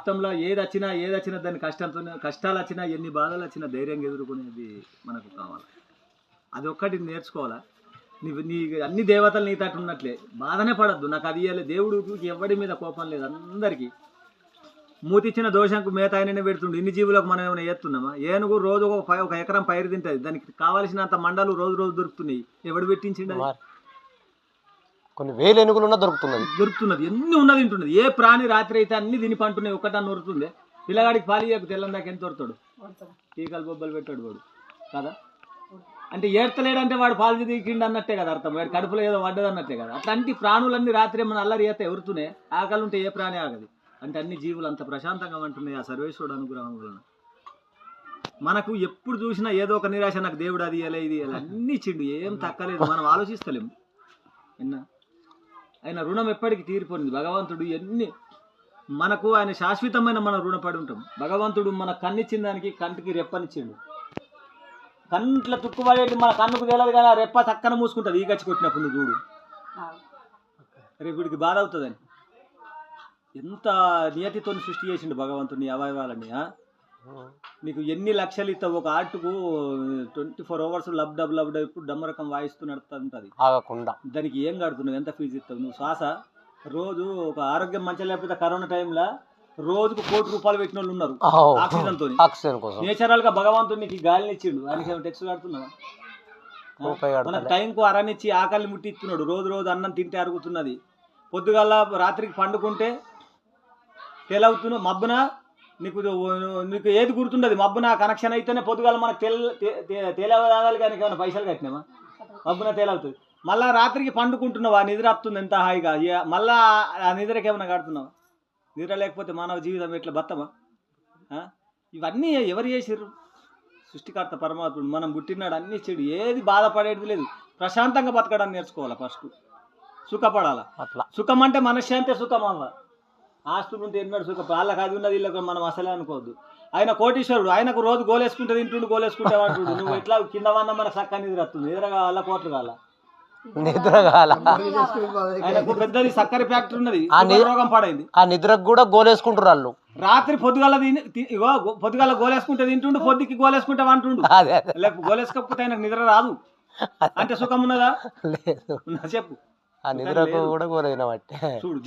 మొత్తంలో ఏది వచ్చినా ఏది వచ్చినా దాని కష్టంతో కష్టాలు వచ్చినా ఎన్ని బాధలు వచ్చినా ధైర్యంగా ఎదుర్కొనేది మనకు కావాలి. అది ఒక్కటి నేర్చుకోవాలా? నీ నీ అన్ని దేవతలు నీ తట్టు ఉన్నట్లే. బాధనే పడద్దు. నాకు అది ఇవ్వలేదు దేవుడు ఎవడి మీద కోపం లేదు అందరికీ. మూతిచ్చిన దోషంకు మేత ఆయననే పెడుతుండు. ఇన్ని జీవులకు మనం ఏమైనా ఎత్తున్నామా ఏనుగు రోజు ఒక ఒక ఎకరం పైరు తింటుంది. దానికి కావాల్సినంత మండలు రోజు రోజు దొరుకుతున్నాయి. ఎవడు పెట్టించిండు కొన్ని వేలు ఎనుగులు ఉన్నా దొరుకుతున్నది. దొరుకుతున్నది. ఎన్ని ఉన్నది తింటున్నది. ఏ ప్రాణి రాత్రి అయితే అన్ని తిని పంటున్నాయి. ఒక్కటన్నా ఉరుతుంది పిల్లగాడికి పాలి చెప్పు తెల్లం దాకా ఎంత దొరుకుతాడు? టీకాలు బొబ్బలు పెట్టాడు వాడు. కదా? అంటే ఏడ్తలేడంటే వాడు పాలు దిగిండు అన్నట్టే కదా అర్థం. వాడి కడుపులో ఏదో పడ్డది అన్నట్టే కదా. అట్లాంటి ప్రాణులన్నీ రాత్రి ఏమన్నా అల్లరి చేస్తే ఎవరుతున్నాయి ఆకలి ఉంటే ఏ ప్రాణి ఆగదు. అంటే అన్ని జీవులు అంత ప్రశాంతంగా ఉంటున్నాయి ఆ సర్వేశ్వరుడు అనుగ్రహం వలన మనకు ఎప్పుడు చూసినా ఏదో ఒక నిరాశ నాకు దేవుడు అది ఇయ్యలే ఇది ఇయ్యలే అన్ని చిండు. ఏం తక్కలేదు. మనం ఆలోచిస్తలేం. విన్నా? ఆయన రుణం ఎప్పటికీ తీరిపోయింది భగవంతుడు ఎన్ని మనకు ఆయన శాశ్వతమైన మనం రుణపడి ఉంటాం. భగవంతుడు మన కన్నిచ్చిన దానికి కంటికి రెప్పనిచ్చిండు. కంట్ల తుక్కుపడేది మన కన్నుకు తెలియదు కదా రెప్ప చక్కన మూసుకుంటుంది. ఈ గచ్చి కొట్టినప్పుడు నువ్వు చూడు. రేపు వీడికి బాధ అవుతుందని. ఎంత నియతితో సృష్టి చేసిండు భగవంతుడిని అవయవాలని? నీకు ఎన్ని లక్షలు ఇస్తావు? ఒక ఆర్టుకు twenty four hours lub dub lub dub ఇప్పుడు డమ్మరకం వాయిస్తూ నడుతుంటుంది ఆగకుండా. దానికి ఏం కడుతున్నావు? ఎంత ఫీజు ఇస్తావు? నువ్వు శ్వాస? రోజు ఒక ఆరోగ్యం మంచిగా లేకపోతే కరోనా టైంలో రోజుకు కోటి రూపాయలు పెట్టిన వాళ్ళు ఉన్నారు. ఆక్సిజన్ తోని ఆక్సిజన్ కోసం. నేచురల్గా భగవంతుడు నీకు గాలిని ఇచ్చిండు. ఆయనకి ఏమైనా టెక్స్ కడుతున్నావా? మన. టైంకు అరనిచ్చి ఆకలి ముట్టిస్తున్నాడు. రోజు రోజు అన్నం తింటే అరుగుతున్నది. పొద్దుగల రాత్రికి పండుకుంటే తెలవుతున్న మబ్బున? నీకు నీకు ఏది గుర్తుండదు. మబ్బున కనెక్షన్ అయితేనే పొద్దుగాల మనకు తెల తేలవదాలి కానీ ఏమైనా పైసలు కట్టినామా మబ్బున తేలవుతుంది. మళ్ళా రాత్రికి పండుకుంటున్నావా? నిద్ర వస్తుంది ఎంత హాయిగా. మళ్ళా ఆ నిద్రకి ఏమైనా కడుతున్నావా? నిద్ర లేకపోతే మానవ జీవితం ఎట్లా బతమా? ఇవన్నీ ఎవరు చేసిర్రు? సృష్టికర్త పరమాత్ముడు. మనం పుట్టినాడు అన్ని చెడు. ఏది బాధపడేది లేదు. ప్రశాంతంగా బతకడానికి నేర్చుకోవాలి ఫస్ట్? సుఖపడాలా? అట్లా. సుఖం అంటే మనశ్శాంతే సుఖం అవ్వ ఆస్తులు ఉంటే ఎన్నడు సుఖం వాళ్ళకి అది ఉన్నది వీళ్ళకి మనం అసలే అనుకోవద్దు. ఆయన కోటీశ్వరుడు ఆయనకు రోజు గోలేసుకుంటే తింటుండు గోలేసుకుంటే అంటుండు నువ్వు ఇట్లా కింద వన్న మనకు చక్కని నిద్ర వస్తుంది నిద్ర కావాలా కోట్లు కావాలా? నిద్ర ఆయనకు పెద్దది సక్కర ఫ్యాక్టరీ ఉన్నది. ఆ రోగం పాడైంది. ఆ నిద్రకు కూడా గోలేసుకుంటారు వాళ్ళు. రాత్రి పొద్దుగాల ఇగో పొద్దుగాల గోలేసుకుంటే తింటుండు పొద్దుకి గోలేసుకుంటే అంటుండు లేకపోతే గోలేసుకోకపోతే ఆయనకు నిద్ర రాదు. అంటే సుఖం ఉన్నదా? లేదు. చెప్పు. ఆ నిద్రకు కూడా బట్టే చూడు